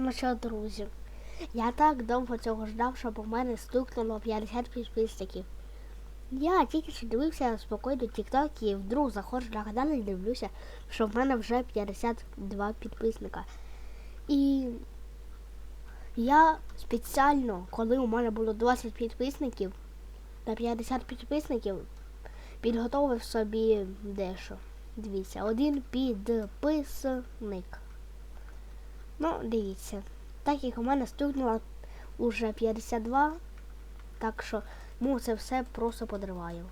Ну що, друзі, я так довго цього ждав, щоб у мене стукнуло 50 підписників. Я тільки що дивився спокійно TikTok і вдруг заходжу на канал і дивлюся, що в мене вже 52 підписника. І я спеціально, коли у мене було 20 підписників на 50 підписників, підготовив собі дещо. Дивіться, один підписник. Ну, дивіться. Так як у мене стукнуло уже 52, так що ну це все просто подриваю.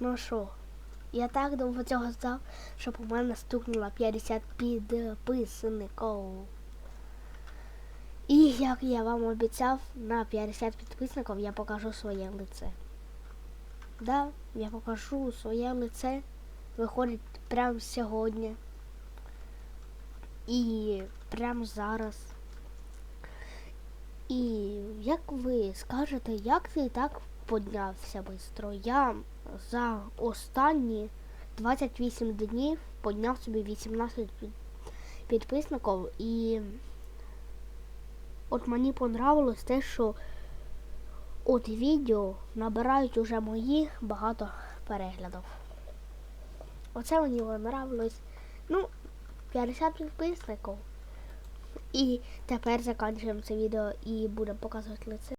Ну що, я так довго цього ждав, щоб у мене стукнуло 50 підписників. І як я вам обіцяв, на 50 підписників я покажу своє лице. Да, я покажу своє лице. Виходить прямо сьогодні. І прямо зараз. І як ви скажете, як ти так піднявся швидко? Я за останні 28 днів підняв собі 18 під- підписників і от мені понравилось те, що от відео набирають уже мої багато переглядів. Оце мені понравилось. Ну, 50 підписників. І тепер закінчуємо це відео і будемо показувати лице.